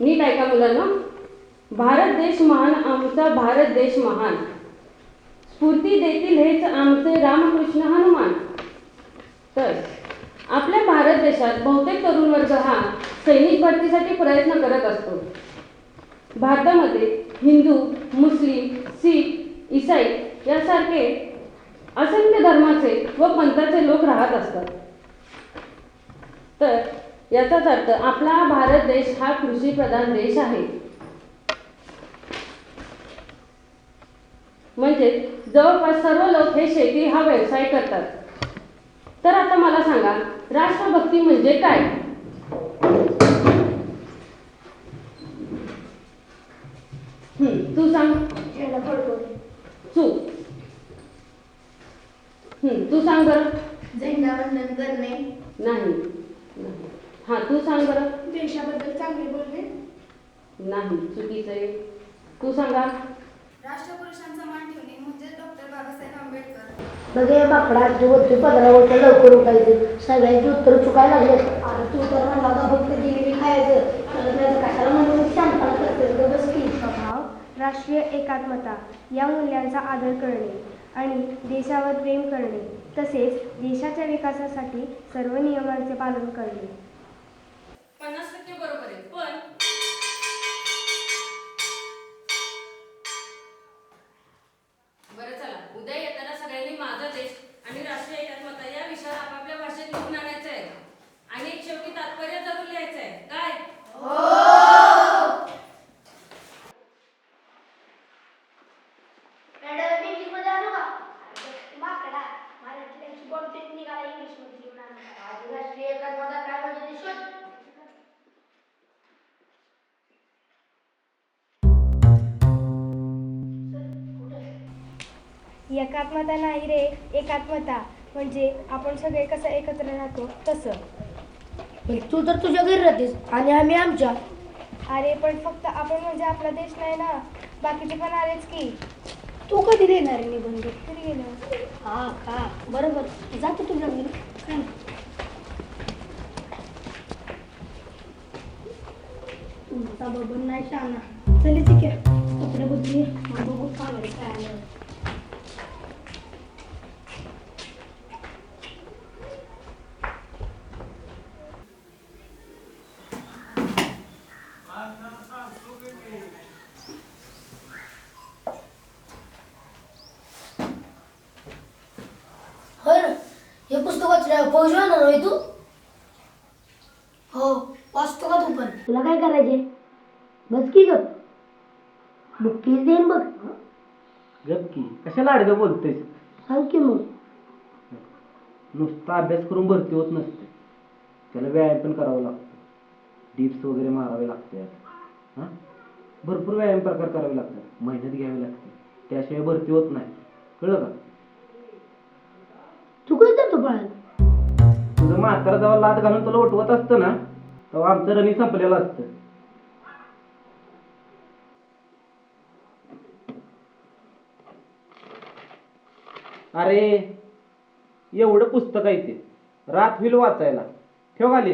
नीट ऐका मुलांना? भारत देश महान आमचा भारत देश महान. स्फूर्ती देतील हेच आमचे रामकृष्ण हनुमान. तर आपल्या भारत देशात बहुतेक तरुण वर्ग हा सैनिक भरतीसाठी प्रयत्न करत असतो. भारतामध्ये हिंदू मुस्लिम सिख इसाई यासारखे असंख्य धर्माचे व पंथाचे लोक राहत असतात. तर याचाच अर्थ आपला भारत देश हा कृषीप्रधान देश आहे. म्हणजे जवळपास सर्व लोक हे शेती हा व्यवसाय करतात. तर आता मला सांगा राष्ट्रभक्ती म्हणजे काय? तू सांग. फडकवले तू. सांग बरं. झेंडा वंदन करणे नाही. सांग बरं. देशाबद्दल चांगले बोलणे नाही चुकीचं आहे. तू सांगा. राष्ट्रपुरुषांचा मान ठेवणे म्हणजे डॉक्टर बाबासाहेब आंबेडकर. बघे बाकडा वरती पंधरा वर्ष लवकर उठायचे. सगळ्यांची उत्तर चुकायला लागले अरे तू तर म्हणला होता फक्त जिलेबी खायचं. तर नाही तर कशाला म्हणून शांतपणा करते ग? बस की. स्वभाव राष्ट्रीय एकात्मता या मूल्यांचा आदर करणे आणि देशावर प्रेम करणे. तसेच देशाच्या विकासासाठी सर्व नियमांचे पालन करणे. एकात्मता नाही रे एकात्मता. म्हणजे आपण सगळे कसं एकत्र राहतो? तसं. तू तर तुझ्या घरी राहतेस आणि आम्ही आमच्या. अरे पण फक्त आपण म्हणजे आपला देश नाही ना. बाकीचे पण आलेच की. तू कधी देणार आहे निबंध? कधी गेलो हा का बरोबर. जातो तुझ्या घरी. काय नाही. तुमचा बरोबर नाही शाना. चल ठीक आहे कपडे बदली मग बघू. काय आहे, काय होय ना फौजी होणार होय तू? हो वाचतो का तू पण? तुला काय करायचे बस की ग. बुक्कीच देईन बघ. गप की. कशाला अडगं बोलतेस सांग की मग. नुसता अभ्यास करून भरती होत नसते. त्याला व्यायाम पण करावा लागतो. डिप्स वगैरे मारावे लागतात. हां? भरपूर व्यायाम प्रकार करावे लागतात. मेहनत घ्यावी लागते. त्याशिवाय भरती होत नाही. कळलं का? तू काय जातो पळायला तुझं म्हातारा जेव्हा लात घालून तुला उठवत असतं ना तेव्हा आमचं रनी संपलेलं असतं. अरे एवढं पुस्तक आहे ते. रात होईल वाचायला. ठेव खाली.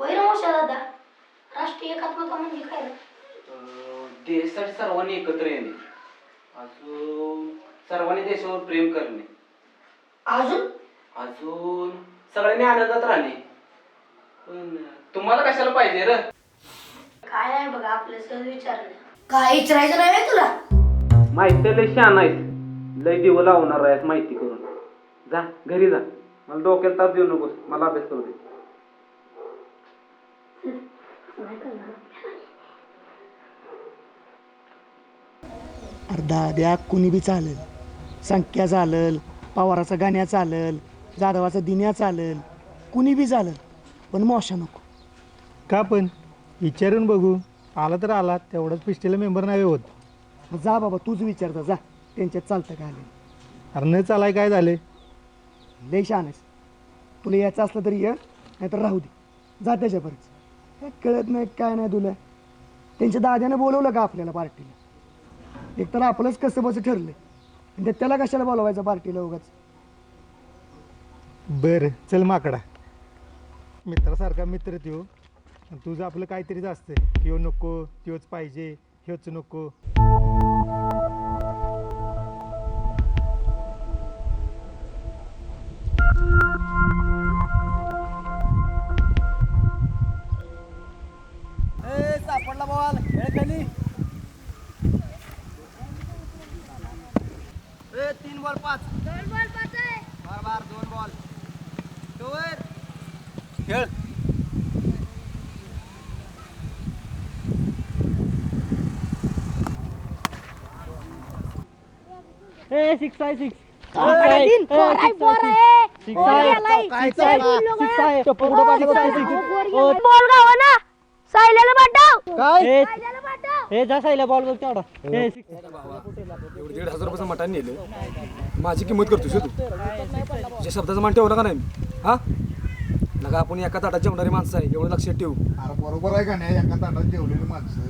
वैरमोशा दादा. राष्ट्रीय एकात्मता म्हणजे काय? रे? देशासाठी सर्वांनी एकत्र येणे. अजून सर्वांनी देशावर प्रेम करणे. अजून? अजून सगळ्यांनी आनंदात राहणे. पण तुम्हाला कशाला पाहिजे र? काय नाही बघा आपलं सहज विचारलं. काय विचारायचं नाही व्हय तुला? माहिती लय शान आहेस लय दिव लावणार आहेस माहिती करून. जा घरी जा. मला डोक्याला ताप देऊ नकोस. मला अभ्यास करू दे. अर्धा द्या कुणी बी चालेल. संख्या चालेल पवाराचा गाण्या चालेल. जाधवाचा दिन्या चालेल कुणी बी चालेल पण मोशा नको. का पण? विचारून बघू. आला तर आला तेवढंच पिस्टेला मेंबर नाही होत. मग जा बाबा तूच विचारता जा. त्यांच्यात चालतं का आले? अरे न चालाय काय झाले? लय शान आहेस. तुला यायचं असलं तरी ये नाहीतर राहू दे. जा त्याच्यापर्यंत काय कळत नाही काय नाही तुला. त्यांच्या दाद्यानं बोलवलं का आपल्याला पार्टीला? एकतर आपलंच कसं बसं ठरलं. त्याला कशाला बोलवायचं पार्टीला उगाच? बरं चल माकडा. मित्रासारखा मित्र त्यो. तुझं आपलं काहीतरीच असतं ह्यो नको त्योच पाहिजे ह्योच नको. सापडला बॉल खाली तीन बॉल पाच. दोन बॉल पाच बार बार दोन बॉल. खेळ. ए सिक्स आहे सिक्स बॉल गावा ना. सायल्याला पाठव. हे जा साईला बॉल बघ तेवढा. ए six. एवढं दीड हजार रुपयाचं मटण नेलं. माझी किंमत करतोस हो तू. तुझ्या शब्दाचा मान ठेवला का नाही? हा? नका आपण एका ताटात जेवणारी माणसं आहे एवढं लक्षात ठेवू. अरे बरोबर आहे का नाही एका ताटात जेवलेली माणसं?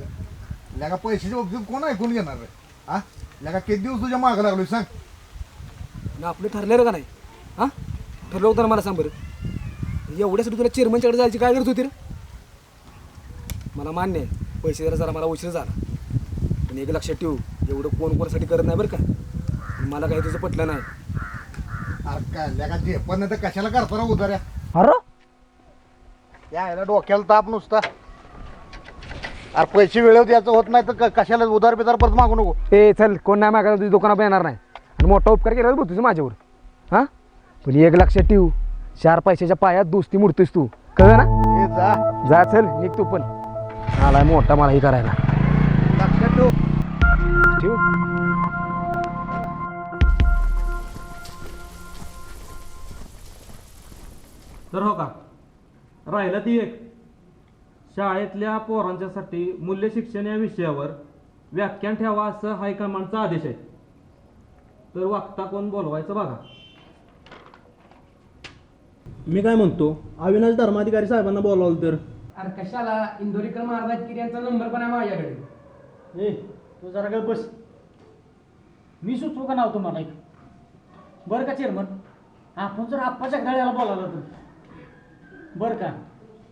लगा पैशाच्या बाबतीत कोण ऐकून घेणार रे हा? लगा किती दिवस तुझ्या मागं लागलोय सांग. ना आपलं ठरलेलं का नाही? हा? ठरलं होतं ना मला सांग बरं. एवढ्यासाठी तुला चेअरमनच्याकडे जायची काय गरज होती रे? मला मान्य आहे पैसे जरा जरा मला उशीर झाला. पण एक लक्षात ठेवू एवढं कोण कोणासाठी करत नाही बरं का. मला काही तुझं पटलं नाही. अरे काय लगा जे पण नाही तर कशाला करतो ना उधाऱ्या? अरे? यायला डोक्याला ताप नुसता. अरे पैसे वेळेवर द्यायचं होत नाही तर क- कशाला उधार बिधार परत मागू नको? ए चल कोण नाही मागायला तुझ्या दुकानात येणार नाही. आणि मोठा उपकार केला बघ तुझं माझ्यावर. हां? पण एक लक्षात ठेवू. चार पैशाच्या पायात दोस्ती मुडतोस तू. कळलं ना? हे जा. जा चल निघ तू पण. आलाय मोठा मला हे करायला. लक्षात ठेव. ठेवू. तर हो का? राहिलं ती एक. शाळेतल्या पोरांच्यासाठी मूल्य शिक्षण या विषयावर व्याख्यान ठेवा असं हायकमांडचा आदेश आहे. तर वागता कोण बोलवायचं बघा. मी काय म्हणतो? अविनाश धर्माधिकारी साहेबांना बोलावलं तर. अरे कशाला? इंदोरीकर महाराज यांचा नंबर पण आहे माझ्याकडे. ए तू जरा काय बस. मी सुचवू का नाव तुम्हाला एक? बरं का चेअरमन आपण जर आप्पाच्या घड्याला बोलावलं तर. बरं का?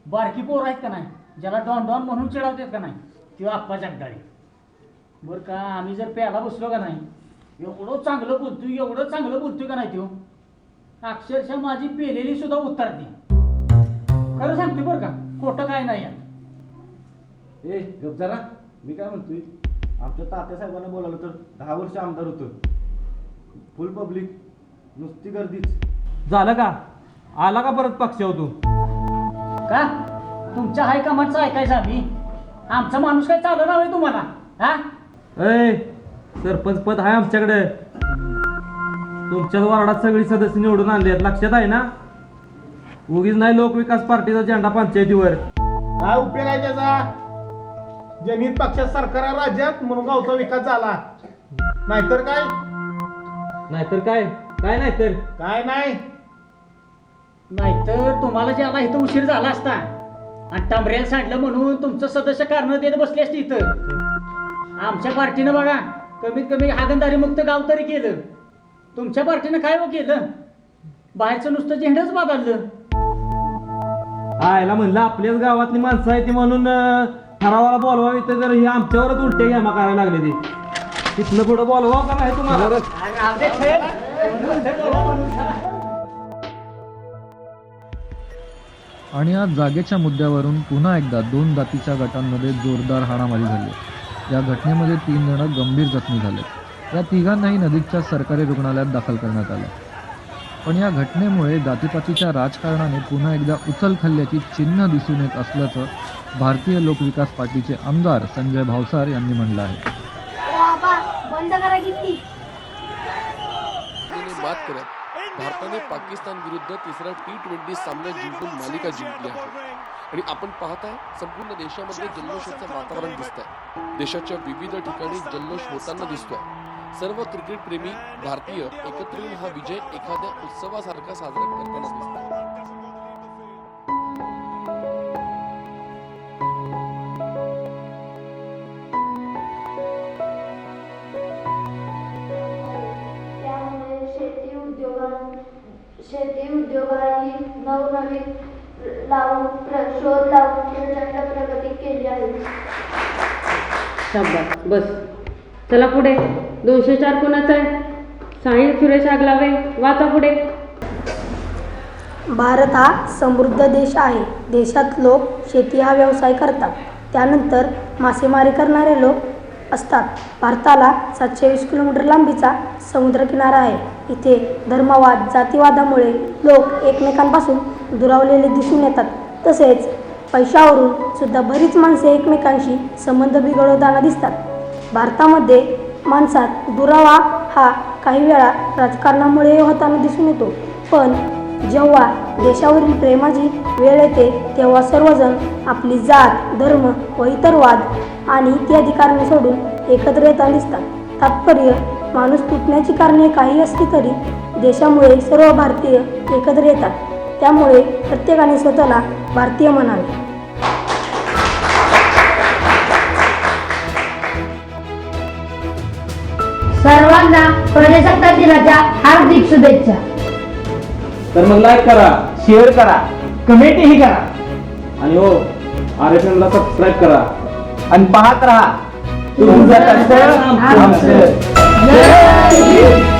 बारकी पोर आहेत का नाही? ज्याला डॉन डॉन म्हणून चिडवतात का नाही? किंवा आप्पाच्या घड्याळी बरं का? आम्ही जर प्याला बसलो का नाही? एवढं चांगलं बोलतोय एवढं चांगलं बोलतोय का नाही तो अक्षरशः माझी पेलेली सुद्धा उतरते खरं सांगते बरं का? खोटं काय नाही यात. ए गप जरा. मी काय म्हणतोय? आमच्या तात्या साहेबांना बोलावलं तर दहा वर्ष आमदार होतं. फुल पब्लिक नुसती गर्दीच. झालं का? आला का परत पक्षावर तू का? तुमच्या हायकमांडचं ऐकायचं आम्ही. आमचा माणूस काय चालणार आहे तुम्हाला? हा? सरपंच पद आहे आमच्याकडे. तुमच्याच वार्डात सगळी सदस्य निवडून आणले आहेत लक्षात आहे ना? उगीच नाही लोकविकास पार्टीचा झेंडा पंचायतीवर. काय उपयोग आहे त्याचा. जनहित पक्षात सरकार आहे राज्यात म्हणून गावचा विकास झाला. नाहीतर काय? नाहीतर काय? काय नाहीतर? काय नाही. नाहीतर तुम्हाला ज्याला इथं उशीर झाला असता आणि टांबऱ्याला सांडलं म्हणून तुमचं सदस्य कारण देत बसले असते इथं. आमच्या पार्टीनं बघा कमीत कमी हागंदारी मुक्त गाव तरी केलं. तुमच्या पार्टीनं काय हो केलं? बाहेरचं नुसतं झेंडच बदललं. आयला म्हणलं आपल्याच गावातली माणसं आहे ती म्हणून ठरावाला बोलवावी तर जर हे आमच्यावरच उलटे घ्यामा करायला लागले ते. तिथनं पुढं बोलवा का नाही तुम्हाला? आणि आज जागेच्या मुद्द्यावरून पुन्हा एकदा दोन जातीच्या गटांमध्ये जोरदार हाणामारी झाली या घटनेमध्ये तीन जण गंभीर जखमी झाले. या तिघांनाही नजीकच्या सरकारी रुग्णालयात दाखल करण्यात आलं. पण या घटनेमुळे जातीपातीच्या राजकारणाने पुन्हा एकदा उचलखल्ल्याची चिन्ह दिसून येत असल्याचं भारतीय लोकविकास पार्टीचे आमदार संजय भावसार यांनी म्हणलं आहे. मात करत भारताने पाकिस्तान विरुद्ध तिसरा टी ट्वेंटी सामना जिंकून मालिका जिंकली आहे. आणि आपण पाहताय संपूर्ण देशामध्ये जल्लोषाचं वातावरण दिसतंय. देशाच्या विविध ठिकाणी जल्लोष होताना दिसतोय. सर्व क्रिकेट प्रेमी भारतीय एकत्र येऊन हा विजय एखाद्या उत्सवासारखा साजरा करताना दिसतोय. शोध लावून प्रचंड प्रगती केली आहे. शाबास. बस. चला पुढे. दोनशे चार कोणाचं आहे? साहिल सुरेश आगलावे वाचा पुढे. भारत हा समृद्ध देश आहे. देशात लोक शेती हा व्यवसाय करतात. त्यानंतर मासेमारी करणारे लोक असतात. भारताला सातशे वीस किलोमीटर लांबीचा समुद्रकिनारा आहे. इथे धर्मवाद जातीवादामुळे लोक एकमेकांपासून दुरावलेले दिसून येतात. तसेच पैशावरून सुद्धा बरीच माणसे एकमेकांशी संबंध बिघडवताना दिसतात. भारतामध्ये माणसात दुरावा हा काही वेळा राजकारणामुळे होताना दिसून येतो. पण जेव्हा देशावरील प्रेमाची वेळ येते तेव्हा सर्वजण आपली जात धर्म व इतर वाद आणि इत्यादी कारणे सोडून एकत्र येताना दिसतात. तात्पर्य माणूस तुटण्याची कारणे काही असली तरी देशामुळे सर्व भारतीय एकत्र येतात. त्यामुळे प्रत्येकाने स्वतःला भारतीय म्हणावे सर्वांना प्रजासत्ताक दिनाच्या हार्दिक शुभेच्छा. तर मग लाईक करा शेअर करा कमेंटही करा. आणि हो आर एफ सबस्क्राईब करा. आणि पाहत राहा. तुमचं आमचं. जय